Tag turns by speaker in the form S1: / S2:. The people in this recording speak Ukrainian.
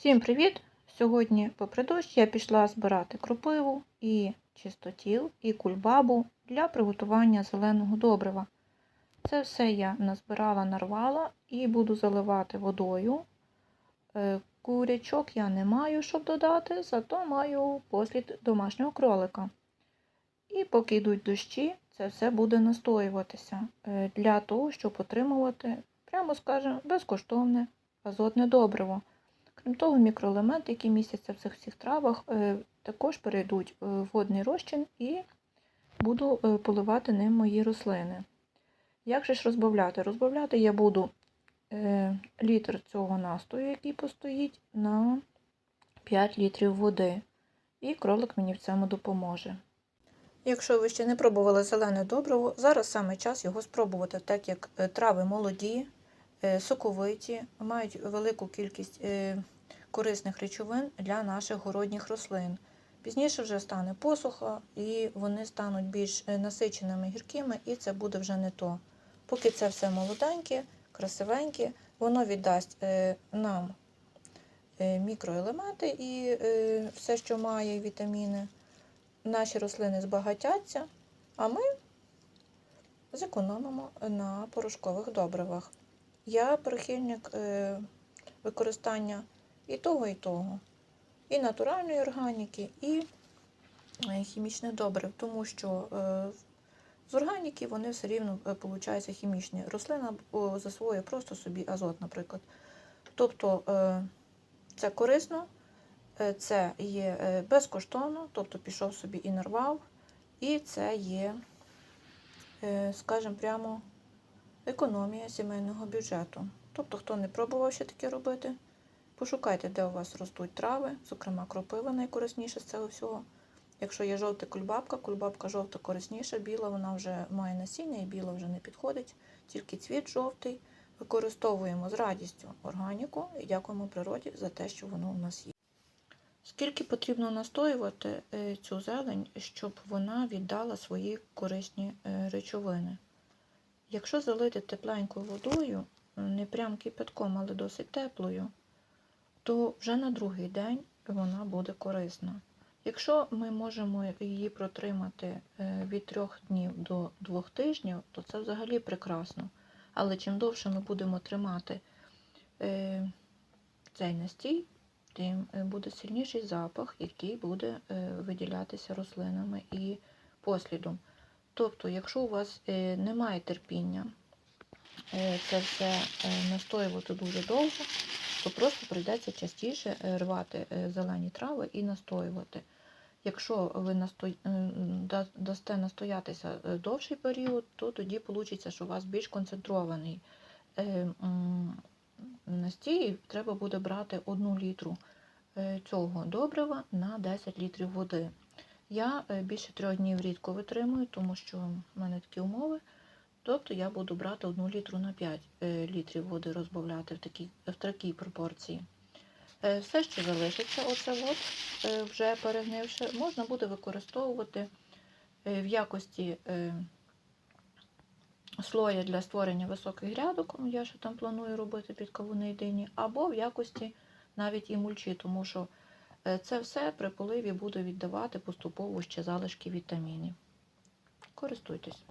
S1: Всім привіт! Сьогодні, попри дощ, я пішла збирати кропиву і чистотіл, і кульбабу для приготування зеленого добрива. Це все я назбирала, нарвала і буду заливати водою. Е, Курячок я не маю, щоб додати, зато маю послід домашнього кролика. І поки йдуть дощі, це все буде настоюватися е, для того, щоб отримувати, прямо скажемо, безкоштовне азотне добриво. Крім того, мікроелементи, які містяться в цих всіх травах, е, також перейдуть в водний розчин і буду е, поливати ним мої рослини. Як же ж розбавляти? Розбавляти я буду е, літр цього настою, який постоїть, на 5 літрів води. І кролик мені в цьому допоможе. Якщо ви ще не пробували зелене добриво, зараз саме час його спробувати, так як е, трави молоді, е, соковиті, мають велику кількість е, корисних речовин для наших городніх рослин. Пізніше вже стане посуха, і вони стануть більш е, насиченими гіркими, і це буде вже не то. Поки це все молоденьке, красивеньке, воно віддасть е, нам е, мікроелементи і е, все, що має вітаміни. Наші рослини збагатяться, а ми зекономимо на порошкових добривах. Я прихильник е, використання і того, і того. І натуральної органіки, і е, хімічних добрив, тому що е, з органіки вони все рівно получаються хімічні. Рослина засвоює просто собі азот, наприклад. Тобто це корисно, це є безкоштовно, тобто пішов собі і нарвав, і це є, скажімо прямо, економія сімейного бюджету. Тобто, хто не пробував ще таке робити, пошукайте, де у вас ростуть трави, зокрема кропива найкорисніше з цього всього. Якщо є жовта кульбабка, кульбабка жовта корисніша, біла вона вже має насіння і біла вже не підходить, тільки цвіт жовтий. Використовуємо з радістю органіку і дякуємо природі за те, що воно у нас є. Скільки потрібно настоювати е, цю зелень, щоб вона віддала свої корисні е, речовини? Якщо залити тепленькою водою, не прям кипятком, але досить теплою, то вже на другий день вона буде корисна. Якщо ми можемо її протримати е, від 3 днів до 2 тижнів, то це взагалі прекрасно. Але чим довше ми будемо тримати е, цей настій, тим е, буде сильніший запах, який буде виділятися рослинами і послідом. Тобто, якщо у вас немає терпіння це все настоювати дуже довго, то просто прийдеться частіше рвати зелені трави і настоювати. Якщо ви насто... дасте настоятися довший період, то тоді вийде, що у вас більш концентрований настій, треба буде брати 1 літру цього добрива на 10 літрів води. Я більше трьох днів рідко витримую, тому що в мене такі умови. Тобто я буду брати 1 літру на 5 літрів води розбавляти в такій, в такій пропорції. Все, що залишиться, оце от, вже перегнивши, можна буде використовувати в якості слоя для створення високих грядок, я ще там планую робити під кавуни дині, або в якості навіть і мульчі, тому що це все при поливі буде віддавати поступово ще залишки вітамінів. Користуйтесь.